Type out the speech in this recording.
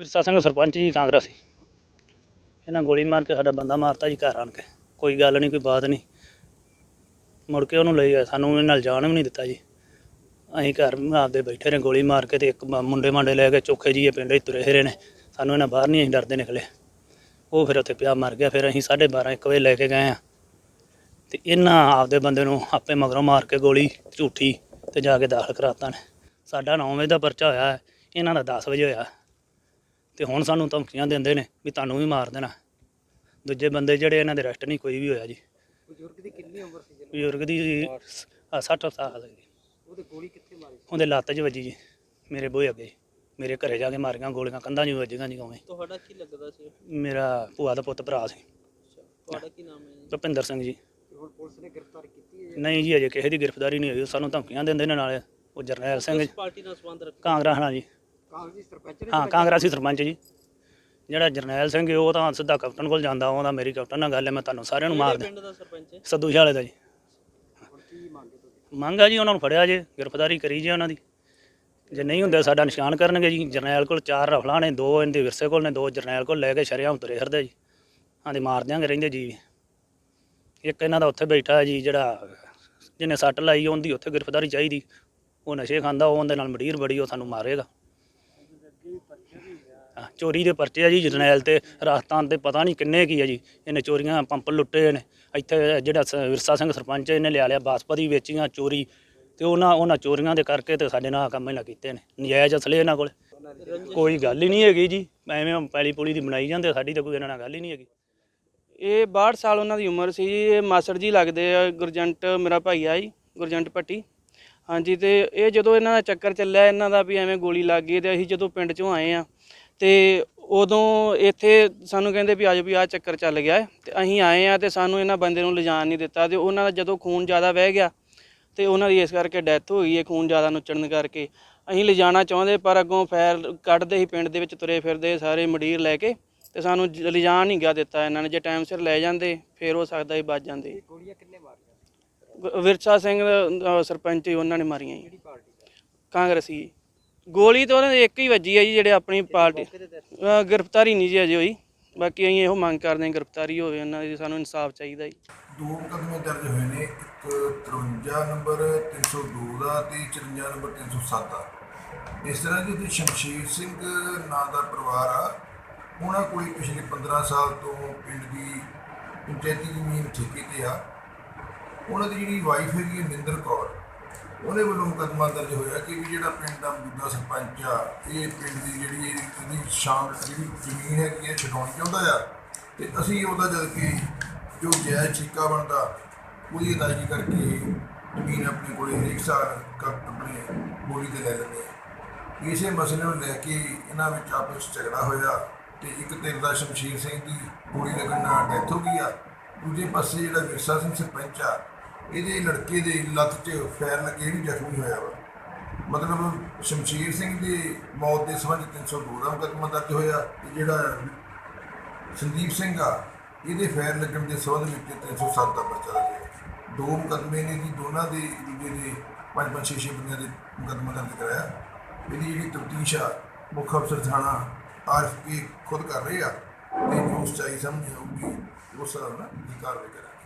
ਵਿਰਸਾ ਸਿੰਘ ਸਰਪੰਚ ਜੀ ਕਾਂਗਰਸ ਕਾਂਗਰਸੀ ਇਹਨਾਂ ਗੋਲੀ ਮਾਰ ਕੇ ਸਾਡਾ ਬੰਦਾ ਮਾਰਤਾ ਜੀ ਘਰ ਆਣ ਕੇ। ਕੋਈ ਗੱਲ ਨਹੀਂ ਕੋਈ ਬਾਤ ਨਹੀਂ। ਮੁੜ ਕੇ ਉਹਨੂੰ ਲਈ ਗਏ ਸਾਨੂੰ ਇਹਨਾਂ ਨਾਲ ਜਾਣ ਵੀ ਨਹੀਂ ਦਿੱਤਾ ਜੀ। ਅਸੀਂ ਘਰ ਆਪਦੇ ਬੈਠੇ ਨੇ ਗੋਲੀ ਮਾਰ ਕੇ ਤੇ ਇੱਕ ਮ- ਮੁੰਡੇ ਮਾਂਡੇ ਲੈ ਕੇ ਚੋਖੇ ਜੀ ਇਹ ਪਿੰਡ ਹੀ ਤੁਰੇ ਫਿਰੇ ਨੇ। ਸਾਨੂੰ ਇਹਨਾਂ ਬਾਹਰ ਨਹੀਂ ਅਸੀਂ ਡਰਦੇ ਨਿਕਲੇ। ਉਹ ਫਿਰ ਉੱਥੇ ਪਿਆ ਮਰ ਗਿਆ। ਫਿਰ ਅਸੀਂ 12:30 1 ਵਜੇ ਲੈ ਕੇ ਗਏ ਆ। ਤੇ ਇਹਨਾਂ ਆਪਦੇ ਬੰਦੇ ਨੂੰ ਆਪੇ ਮਗਰੋਂ ਮਾਰ ਕੇ ਗੋਲੀ ਝੂਠੀ ਤੇ ਜਾ ਕੇ ਦਾਖਲ ਕਰਾਤਾ ਨੇ। ਸਾਡਾ 9 ਵਜੇ ਦਾ ਪਰਚਾ ਹੋਇਆ ਹੈ, ਇਹਨਾਂ ਦਾ 10 ਵਜੇ ਹੋਇਆ। ਤੇ ਹੁਣ ਸਾਨੂੰ ਧਮਕੀਆਂ ਦਿੰਦੇ ਨੇ ਵੀ ਤੁਹਾਨੂੰ ਵੀ ਮਾਰ ਦੇਣਾ। ਦੂਜੇ ਬੰਦੇ ਜਿਹੜੇ ਇਹਨਾਂ ਦੇ ਅਰੈਸਟ ਨਹੀਂ ਕੋਈ ਵੀ ਹੋਇਆ ਜੀ। ਬਜ਼ੁਰਗ ਦੀ ਕਿੰਨੀ ਉਮਰ ਸੀ ਬਜ਼ੁਰਗ ਦੀ ਆਹ 60 ਸਾਲ ਦੀ ਉਹਦੇ ਗੋਲੀ ਕਿੱਥੇ ਮਾਰੀ ਉਹਦੇ ਲੱਤ 'ਚ ਵੱਜੀ ਜੀ ਮੇਰੇ ਬੋਏ ਅੱਗੇ। ਮੇਰੇ ਘਰੇ ਜਾ ਕੇ ਮਾਰੀਆਂ ਗੋਲੀਆਂ ਕੰਧਾਂ 'ਚ ਵੱਜੀਆਂ ਜੀ ਉਵੇਂ। ਤੁਹਾਡਾ ਕੀ ਲੱਗਦਾ ਸੀ? ਮੇਰਾ ਭੂਆ ਦਾ ਪੁੱਤ ਭਰਾ ਸੀ। ਤੁਹਾਡਾ ਕੀ ਨਾਮ ਹੈ ਭੁਪਿੰਦਰ ਸਿੰਘ ਜੀ। ਹੁਣ ਪੁਲਿਸ ਨੇ ਗ੍ਰਿਫਤਾਰ ਕੀਤੀ ਹੈ ਨਹੀਂ ਜੀ ਅਜੇ ਕਿਸੇ ਦੀ ਗ੍ਰਿਫਤਾਰੀ ਨਹੀਂ ਹੋਈ। ਸਾਨੂੰ ਧਮਕੀਆਂ ਦਿੰਦੇ ਨੇ ਨਾਲੇ। ਉਹ ਜਰਨੈਲ ਸਿੰਘ ਜੀ, ਪਾਰਟੀ ਨਾਲ ਸੰਬੰਧ ਰੱਖ ਕਾਂਗਰਸ ਨਾਲ ਜੀ। ਕਾਂਗਰਸੀ ਸਰਪੰਚ ਹਾਂ ਕਾਂਗਰਸੀ ਸਰਪੰਚ ਜੀ। ਜਿਹੜਾ ਜਰਨੈਲ ਸਿੰਘ ਹੈ, ਉਹ ਤਾਂ ਸਿੱਧਾ ਕੈਪਟਨ ਕੋਲ ਜਾਂਦਾ ਉਹਦਾ ਮੇਰੀ ਕੈਪਟਨ ਨਾਲ ਗੱਲ ਹੈ ਮੈਂ ਤੁਹਾਨੂੰ ਸਾਰਿਆਂ ਨੂੰ ਮਾਰ ਦੇ ਪਿੰਡ ਦਾ ਸਰਪੰਚ ਹੈ? ਸੱਦੂ ਸ਼ਾਲੇ ਦਾ ਜੀ। ਹੁਣ ਕੀ ਮੰਗੇ ਤੁਸੀਂ? ਮੰਗ ਆ ਜੀ ਉਹਨਾਂ ਨੂੰ ਫੜਿਆ ਜੇ ਗ੍ਰਿਫਤਾਰੀ ਕਰੀ ਜੇ ਉਹਨਾਂ ਦੀ। ਜੇ ਨਹੀਂ ਹੁੰਦੇ ਸਾਡਾ ਨਿਸ਼ਾਨ ਕਰਨਗੇ ਜੀ। ਜਰਨੈਲ ਕੋਲ ਚਾਰ ਰਫਲਾਂ ਨੇ ਦੋ ਇਹਦੇ ਵਿਰਸੇ ਕੋਲ ਨੇ ਦੋ ਜਰਨੈਲ ਕੋਲ ਲੈ ਕੇ ਸ਼ਰਿਆਮ ਤੁਰੇ ਫਿਰਦੇ ਜੀ। ਆਂਦੇ ਮਾਰ ਦਿਆਂਗੇ ਰਹਿੰਦੇ ਜੀ। ਇੱਕ ਇਹਨਾਂ ਦਾ ਉੱਥੇ ਬੈਠਾ ਹੈ ਜੀ ਜਿਹੜਾ ਜਿਹਨੇ ਸੱਟ ਲਾਈ ਉਹਦੀ ਉੱਥੇ ਗ੍ਰਿਫਤਾਰੀ ਚਾਹੀਦੀ। ਉਹ ਨਸ਼ੇ ਖਾਂਦਾ ਉਹ ਉਹਦੇ ਨਾਲ ਮਡੀਰ ਬੜੀ ਉਹ ਸਾਨੂੰ ਮਾਰੇਗਾ। ਚੋਰੀ ਦੇ ਪਰਚੇ ਆ ਜੀ ਜਰਨੈਲ ਤੇ ਰਾਜਸਥਾਨ ਤੇ ਪਤਾ ਨਹੀਂ ਕਿੰਨੇ ਕੀ ਆ ਜੀ। ਇਹਨੇ ਚੋਰੀਆਂ ਪੰਪ ਲੁੱਟੇ ਨੇ। ਇੱਥੇ ਜਿਹੜਾ ਸ- ਵਿਰਸਾ ਸਿੰਘ ਸਰਪੰਚ ਇਹਨੇ ਲਿਆ ਲਿਆ ਬਾਸਪਤੀ ਵੇਚੀਆਂ ਚੋਰੀ ਤੇ ਉਹਨਾਂ ਉਹਨਾਂ ਚੋਰੀਆਂ ਦੇ ਕਰਕੇ ਤੇ ਸਾਡੇ ਨਾਲ ਆਹ ਕੰਮ ਇਹਨਾਂ ਕੀਤੇ ਨੇ। ਨਜਾਇਜ਼ ਅਸਲੇ ਇਹਨਾਂ ਕੋਲ। ਕੋਈ ਗੱਲ ਹੀ ਨਹੀਂ ਹੈਗੀ ਜੀ। ਐਵੇਂ ਪੈਲੀ ਪੁਲੀ ਦੀ ਬਣਾਈ ਜਾਂਦੇ, ਸਾਡੀ ਤਾਂ ਕੋਈ ਇਹਨਾਂ ਨਾਲ ਗੱਲ ਹੀ ਨਹੀਂ ਹੈਗੀ। ਇਹ 62 ਸਾਲ ਉਹਨਾਂ ਦੀ ਉਮਰ ਸੀ। ਜੀ ਇਹ ਮਾਸੜ ਜੀ ਲੱਗਦੇ ਆ, ਗੁਰਜੰਟ ਮੇਰਾ ਭਾਈ ਆ ਜੀ, ਗੁਰਜੰਟ ਭੱਟੀ। ਹਾਂਜੀ, ਤੇ ਇਹ ਜਦੋਂ ਇਹਨਾਂ ਦਾ ਚੱਕਰ ਚੱਲਿਆ, ਇਹਨਾਂ ਦਾ ਵੀ ਐਵੇਂ ਗੋਲੀ ਲੱਗ ਗਈ ਤੇ ਅਸੀਂ ਜਦੋਂ ਪਿੰਡ ਚੋਂ ਆਏ ਆ ਤੇ ਉਦੋਂ ਇੱਥੇ ਸਾਨੂੰ ਕਹਿੰਦੇ ਵੀ ਆਜੋ ਵੀ ਆ ਚੱਕਰ ਚੱਲ ਗਿਆ ਹੈ। ਤੇ ਅਸੀਂ ਆਏ ਆ ਤੇ ਸਾਨੂੰ ਇਹਨਾਂ ਬੰਦੇ ਨੂੰ ਲਿਜਾਣ ਨਹੀਂ ਦਿੱਤਾ ਤੇ ਉਹਨਾਂ ਦਾ ਜਦੋਂ ਖੂਨ ਜ਼ਿਆਦਾ ਵਹਿ ਗਿਆ ਤੇ ਉਹਨਾਂ ਦੀ ਇਸ ਕਰਕੇ ਡੈਥ ਹੋ ਗਈ ਹੈ ਖੂਨ ਜ਼ਿਆਦਾ ਨੁੱਚਣ ਕਰਕੇ। ਅਸੀਂ ਲਿਜਾਣਾ ਚਾਹੁੰਦੇ ਪਰ ਅੱਗੋਂ ਫੈਰ ਕੱਢਦੇ ਹੀ ਪਿੰਡ ਦੇ ਵਿੱਚ ਤੁਰੇ ਫਿਰਦੇ ਸਾਰੇ ਮੰਡੀਰ ਲੈ ਕੇ ਤੇ ਸਾਨੂੰ ਲਿਜਾਣ ਨਹੀਂ ਗਿਆ ਦਿੱਤਾ ਇਹਨਾਂ ਨੇ। ਜੇ ਟਾਈਮ ਸਿਰ ਲੈ ਜਾਂਦੇ ਫੇਰ ਹੋ ਸਕਦਾ ਹੀ ਬਚ ਜਾਂਦੇ। ਗੋਲੀਆਂ ਕਿੰਨੇ ਮਾਰੀਆਂ? ਵਿਰਸਾ ਸਿੰਘ ਸਰਪੰਚ ਹੀ ਉਹਨਾਂ ਨੇ ਮਾਰੀਆਂ ਜੀ। ਕਾਂਗਰਸੀ ਗੋਲੀ ਤਾਂ ਉਹਨਾਂ ਦੇ ਇੱਕ ਹੀ ਵੱਜੀ ਹੈ ਜੀ ਜਿਹੜੇ ਆਪਣੀ ਪਾਰਟੀ ਅ, ਗ੍ਰਿਫਤਾਰੀ ਨਹੀਂ ਜੀ ਅਜੇ ਹੋਈ। ਬਾਕੀ ਅਸੀਂ ਇਹੋ ਮੰਗ ਕਰਦੇ ਹਾਂ ਗ੍ਰਿਫਤਾਰੀ ਹੋਵੇ ਉਹਨਾਂ ਦੀ ਸਾਨੂੰ ਇਨਸਾਫ ਚਾਹੀਦਾ ਜੀ। ਦੋ ਮੁਕੱਦਮੇ ਦਰਜ ਹੋਏ ਨੇ ਇੱਕ 53 ਨੰਬਰ 302 ਦਾ ਤੇ 54 ਨੰਬਰ 307 ਦਾ। ਇਸ ਤਰ੍ਹਾਂ ਕਿ ਤੇ ਸ਼ਮਸ਼ੀਰ ਸਿੰਘ ਨਾਂ ਦਾ ਪਰਿਵਾਰ ਆ ਉਹਨਾਂ ਕੋਲ ਪਿਛਲੇ 15 ਸਾਲ ਤੋਂ ਪਿੰਡ ਦੀ ਪੰਚਾਇਤੀ ਜ਼ਮੀਨ ਠੇਕੇ ਤੇ ਆ। ਉਹਨਾਂ ਦੀ ਜਿਹੜੀ ਵਾਈਫ ਹੈਗੀ ਹੈ ਨਿੰਦਰ ਕੌਰ। ਉਹਦੇ ਵੱਲੋਂ ਮੁਕੱਦਮਾ ਦਰਜ ਹੋਇਆ ਕਿ ਵੀ ਜਿਹੜਾ ਪਿੰਡ ਦਾ ਮੌਜੂਦਾ ਸਰਪੰਚ ਆ, ਇਹ ਪਿੰਡ ਦੀ ਜਿਹੜੀ ਇਹਦੀ ਸ਼ਾਮ ਜਿਹੜੀ ਜ਼ਮੀਨ ਹੈਗੀ ਹੈ ਛਡਾਉਣੀ ਚਾਹੁੰਦਾ ਆ, ਤੇ ਅਸੀਂ ਉਹਦਾ ਜਦ ਕਿ ਜੋ ਜਾਇਜ਼ ਠੇਕਾ ਬਣਦਾ, ਉਹਦੀ ਅਦਾਇਗੀ ਕਰਕੇ ਜ਼ਮੀਨ ਆਪਣੇ ਕੋਲੇ ਹਰੇਕ ਸਾਲ ਕੱਟ ਆਪਣੇ ਬੋਲੀ ਤੇ ਲੈ ਲੈਂਦੇ ਆ। ਇਸੇ ਮਸਲੇ ਨੂੰ ਲੈ ਕੇ ਇਹਨਾਂ ਵਿੱਚ ਆਪਸ ਵਿੱਚ ਝਗੜਾ ਹੋਇਆ ਤੇ ਇੱਕ ਧਿਰ ਦਾ ਸ਼ਮਸ਼ੀਰ ਸਿੰਘ ਦੀ ਗੋਲੀ ਲੱਗਣ ਨਾਲ ਡੈਥ ਹੋ ਗਈ ਆ। ਦੂਜੇ ਪਾਸੇ ਜਿਹੜਾ ਵਿਰਸਾ ਸਿੰਘ ਸਰਪੰਚ ਆ ਇਹਦੇ ਲੜਕੇ ਦੇ ਲੱਤ 'ਚ ਫੈਰ ਲੱਗੇ ਇਹ ਵੀ ਜ਼ਖਮੀ ਹੋਇਆ ਵਾ। ਮਤਲਬ ਸ਼ਮਸ਼ੀਰ ਸਿੰਘ ਦੀ ਮੌਤ ਦੇ ਸੰਬੰਧ 'ਚ 302 ਦਾ ਮੁਕੱਦਮਾ ਦਰਜ ਹੋਇਆ। ਤੇ ਜਿਹੜਾ ਸੰਦੀਪ ਸਿੰਘ ਆ, ਇਹਦੇ ਫੈਰ ਲੱਗਣ ਦੇ ਸੰਬੰਧ ਵਿੱਚ 307 ਦਾ ਪਰਚਾ ਦਰਜ ਦੋ ਮੁਕੱਦਮੇ ਨੇ ਜੀ, ਦੋਨਾਂ ਦੇ ਦੂਜੇ ਦੇ ਪੰਜ ਪੰਜ ਛੇ ਛੇ ਬੰਦਿਆਂ ਦੇ ਮੁਕੱਦਮਾ ਦਰਜ ਕਰਾਇਆ। ਇਹਦੀ ਜਿਹੜੀ ਤਫਤੀਸ਼ ਆ, ਮੁੱਖ ਅਫਸਰ ਥਾਣਾ ਆਰਐਫ ਕੇ ਖੁਦ ਕਰ ਰਹੇ ਆ, ਤੇ ਜੋ ਸਚਾਈ ਸਾਹਮਣੇ ਆਊਗੀ, ਉਸ ਹਿਸਾਬ ਨਾਲ ਦੀ ਕਾਰਵਾਈ ਕਰਾਂਗੇ।